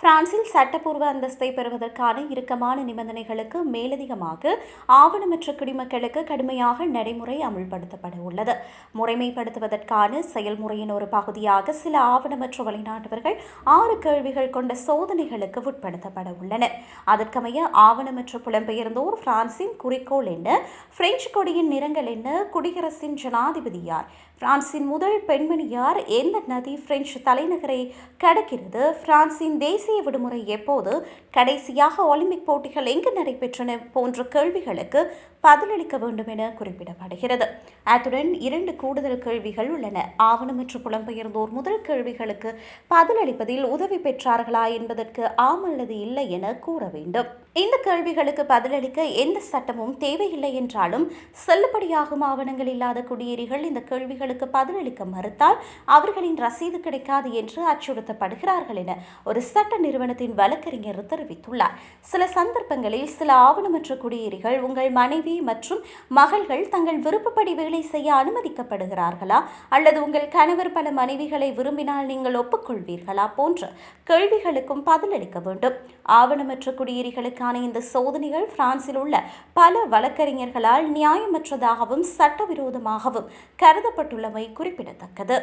பிரான்சில் சட்டப்பூர்வ அந்தஸ்தை பெறுவதற்கான இறுக்கமான நிபந்தனைகளுக்கு மேலதிகமாக ஆவணமற்ற குடிமக்களுக்கு கடுமையாக நடைமுறை அமுல்படுத்தப்பட உள்ளது. முறைமைப்படுத்துவதற்கான செயல்முறையின் ஒரு பகுதியாக சில ஆவணமற்ற வெளிநாட்டவர்கள் ஆறு கேள்விகள் கொண்ட சோதனைகளுக்கு உட்படுத்தப்பட உள்ளனர். அதற்கமைய ஆவணமற்ற புலம்பெயர்ந்தோர் பிரான்சின் குறிக்கோள் என்ன? பிரெஞ்சு கொடியின் நிறங்கள் என்ன? குடியரசின் ஜனாதிபதி யார்? பிரான்சின் முதல் பெண்மணி யார்? எந்த நதி பிரெஞ்சு தலைநகரை கடக்கிறது? பிரான்சின் தேசிய விடுமுறை எப்போது? கடைசியாக ஒலிம்பிக் போட்டிகள் எங்கு நடைபெற்றன போன்ற கேள்விகளுக்கு பதிலளிக்க வேண்டும் என குறிப்பிடப்படுகிறது. அத்துடன் இரண்டு கூடுதல் கேள்விகள் உள்ளன. ஆவணமற்ற புலம்பெயர்ந்தோர் முதல் கேள்விகளுக்கு பதிலளிப்பதில் உதவி பெற்றார்களா என்பதற்கு ஆம் அல்லது இல்லை என கூற வேண்டும். இந்த கேள்விகளுக்கு பதிலளிக்க எந்த சட்டமும் தேவையில்லை என்றாலும் செல்லுபடியாகும் ஆவணங்கள் இல்லாத குடியேறிகள் இந்த கேள்விகளுக்கு பதிலளிக்க மறுத்தால் அவர்களின் ரசீது கிடைக்காது என்று அச்சுறுத்தப்படுகிறார்கள் என ஒரு சட்ட நிறுவனத்தின் வழக்கறிஞர் தெரிவித்துள்ளார். சில சந்தர்ப்பங்களில் சில ஆவணமற்ற குடியேறிகள் உங்கள் மனைவி மற்றும் மகள்கள் தங்கள் விருப்பப்படி வேலை செய்ய அனுமதிக்கப்படுகிறார்களா? அல்லது உங்கள் கணவர் பல மனைவிகளை விரும்பினால் நீங்கள் ஒப்புக்கொள்வீர்களா? போன்ற கேள்விகளுக்கும் பதிலளிக்க வேண்டும். ஆவணமற்ற குடியேறிகளுக்கான இந்த சோதனைகள் பிரான்சில் உள்ள பல வழக்கறிஞர்களால் நியாயமற்றதாகவும் சட்டவிரோதமாகவும் கருதப்பட்டுள்ளமை குறிப்பிடத்தக்கது.